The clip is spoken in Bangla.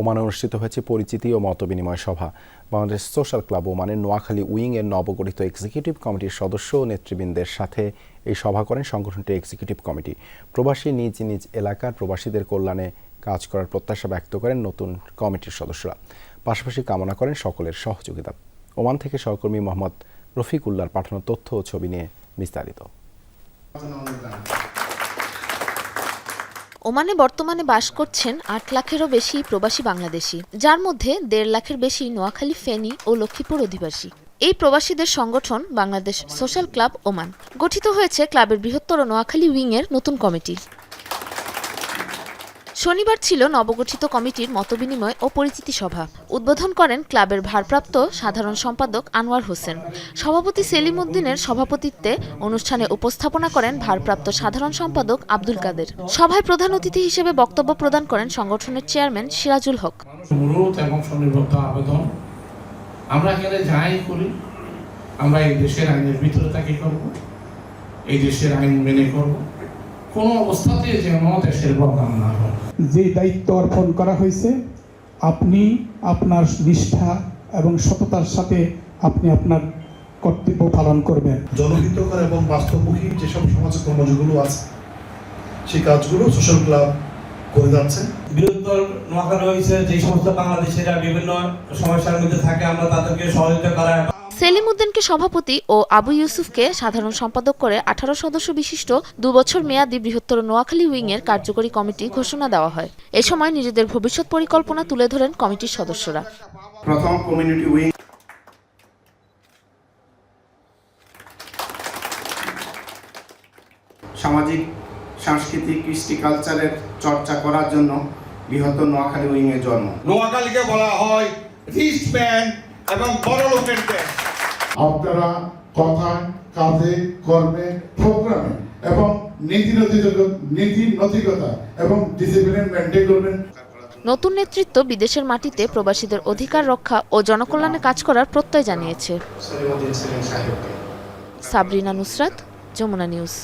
ওমানে অনুষ্ঠিত হয়েছে পরিচিতি ও মতবিনিময় সভা। বাংলাদেশ সোশ্যাল ক্লাব ওমানের নোয়াখালী উইং এর নবগঠিত এক্সিকিউটিভ কমিটির সদস্য ও নেতৃবৃন্দের সাথে এই সভা করেন সংগঠনটির এক্সিকিউটিভ কমিটি। প্রবাসী নিজ নিজ এলাকার প্রবাসীদের কল্যাণে কাজ করার প্রত্যাশা ব্যক্ত করেন নতুন কমিটির সদস্যরা। পাশাপাশি কামনা করেন সকলের সহযোগিতা। ওমান থেকে সহকর্মী মোহাম্মদ রফিকুল্লার পাঠানো তথ্য ও ছবি নিয়ে বিস্তারিত। ওমানে বর্তমানে বাস করছেন আট লাখেরও বেশি প্রবাসী বাংলাদেশি, যার মধ্যে দেড় লাখের বেশি নোয়াখালী, ফেনী ও লক্ষ্মীপুর অধিবাসী। এই প্রবাসীদের সংগঠন বাংলাদেশ সোশ্যাল ক্লাব ওমান। গঠিত হয়েছে ক্লাবের বৃহত্তর নোয়াখালী উইং এর নতুন কমিটি। শনিবার ছিল নবগঠিত কমিটির মতবিনিময় ও পরিচিতি সভা। উদ্বোধন করেন ক্লাবের ভারপ্রাপ্ত সাধারণ সম্পাদক আনোয়ার হোসেন। সভাপতি সেলিম উদ্দিনের সভাপতিত্বে অনুষ্ঠানে উপস্থাপনা করেন ভারপ্রাপ্ত সাধারণ সম্পাদক আব্দুল কাদের। সভায় প্রধান অতিথি হিসেবে বক্তব্য প্রদান করেন সংগঠনের চেয়ারম্যান সিরাজুল হক। এবং স্বনির্বদ্ধ আবেদন। আমরা এখানে যাই করি, আমরা এই দেশের আইনের ভিতরে থাকি করব, এই দেশের আইন মেনে করব। কোনো অবস্থাতে যেন দেশের বদনাম না হয় যে দায়িত্ব অর্পণ করা হয়েছে আপনি আপনার নিষ্ঠা এবং সততার সাথে আপনি আপনার কর্তব্য পালন করবেন। জনহিতকর এবং বাস্তবমুখী যেসব সমাজ কর্মযগুলো আছে সেই কাজগুলো সোশ্যাল ক্লাব করে যাচ্ছে। বৃহত্তর নোয়াখালী হয়েছে যে সমস্ত বাংলাদেশিরা বিভিন্ন সমস্যার মধ্যে থাকে আমরা তাদেরকে সহযোগিতা করা সেলিম উদ্দিনকে সভাপতি ও আবু ইউসুফকে সাধারণ সম্পাদক করে আঠারো সদস্য বিশিষ্ট দুবছর মেয়াদী বৃহত্তর নোয়াখালী উইংয়ের কার্যকরী কমিটি ঘোষণা দেওয়া হয়। এ সময় নিজেদের ভবিষ্যৎ পরিকল্পনা তুলে ধরেন কমিটির সদস্যরা। প্রথম কমিউনিটি উইং সামাজিক সাংস্কৃতিক কৃষ্টি কালচারের চর্চা করার জন্য বৃহত্তর নোয়াখালী উইংয়ের জন্ম। নোয়াখালীকে বলা হয় রিস্ট ব্যান্ড এবং বড় লোকের দেশ আপনারা কথায় কাজে কর্মে প্রোগ্রামে এবং নীতি নৈতিকতা নীতি নৈতিকতা এবং ডিসিপ্লিন মেনটেন করবেন। নতুন নেতৃত্ব বিদেশের মাটিতে প্রবাসীদের অধিকার রক্ষা ও জনকল্যাণে কাজ করার প্রত্যয় জানিয়েছে। সাবরিনা নুসরাত যমুনা নিউজ।